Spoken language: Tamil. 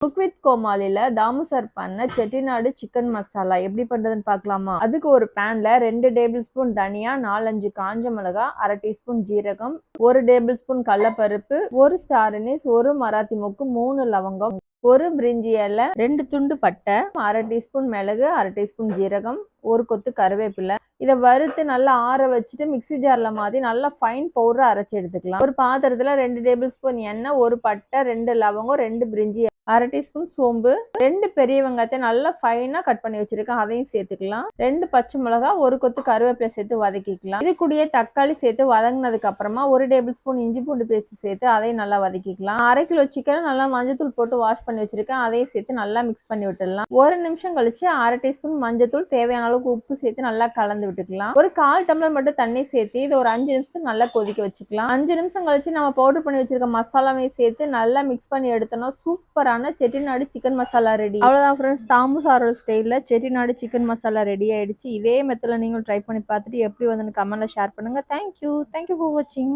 குக் வித் கோமாளில தாமு சார் பண்ண செட்டிநாடு சிக்கன் மசாலா எப்படி பண்றதுன்னு பார்க்கலாமா? அதுக்கு ஒரு பேன்ல ரெண்டு டேபிள் ஸ்பூன் தனியா நாலஞ்சு காஞ்ச மிளகா அரை டீஸ்பூன் ஜீரகம் ஒரு டேபிள் ஸ்பூன் கடலப்பருப்பு ஒரு ஸ்டார் அனிஸ் ஒரு மராத்தி மொக்கு மூணு லவங்கம் ஒரு பிரிஞ்சி இலை ரெண்டு துண்டு பட்டை அரை டீஸ்பூன் மிளகு அரை டீஸ்பூன் ஜீரகம் ஒரு கொத்து கருவேப்பிலை. இதை வறுத்து நல்லா ஆற வச்சுட்டு மிக்ஸி ஜாரில் மாற்றி நல்லா ஃபைன் பவுடரை அரைச்சி எடுத்துக்கலாம். ஒரு பாத்திரத்தில் ரெண்டு டேபிள் ஸ்பூன் எண்ணெய் ஒரு பட்டை ரெண்டு லவங்கம் ரெண்டு பிரிஞ்சி அரை டீஸ்பூன் சோம்பு ரெண்டு பெரிய வெங்காயத்தை நல்லா ஃபைனாக கட் பண்ணி வச்சிருக்கேன். அதையும் சேர்த்துக்கலாம். ரெண்டு பச்சை மிளகா ஒரு கொத்து கருவேப்பிலை சேர்த்து வதக்கிக்கலாம். இது கூடயே தக்காளி சேர்த்து வதங்கினதுக்கு அப்புறமா ஒரு டேபிள் ஸ்பூன் இஞ்சி பூண்டு பேஸ்ட் சேர்த்து அதையும் நல்லா வதக்கிக்கலாம். அரை கிலோ சிக்கன் நல்லா மஞ்சத்தூள் போட்டு வாஷ் பண்ணி வச்சிருக்கேன். அதையும் சேர்த்து நல்லா மிக்ஸ் பண்ணி விட்டுடலாம். ஒரு நிமிஷம் கழிச்சு அரை டீஸ்பூன் மஞ்சத்தூள் தேவையான அளவுக்கு உப்பு சேர்த்து நல்லா கலந்து விட்டுக்கலாம். ஒரு கால் டம்ளர் மட்டும் தண்ணி சேர்த்து இது ஒரு அஞ்சு நிமிஷத்துக்கு நல்லா கொதிக்க வச்சுக்கலாம். அஞ்சு நிமிஷம் கழிச்சு நம்ம பவுடர் பண்ணி வச்சிருக்க மசாலாவையும் சேர்த்து நல்லா மிக்ஸ் பண்ணி எடுத்தோம்னா சூப்பரான செட்டிநாடு சிக்கன் மசாலா ரெடி அவ்வளோதான் ஃப்ரெண்ட்ஸ் தாம்பு சாரோட ஸ்டைலில் செட்டிநாடு சிக்கன் மசாலா ரெடி ஆயிடுச்சு. இதே மெத்தடில் நீங்களும் ட்ரை பண்ணி பார்த்துட்டு எப்படி வந்து கமெண்ட்ல ஷேர் பண்ணுங்க. தேங்க்யூ தேங்க்யூ ஃபார் வாட்சிங்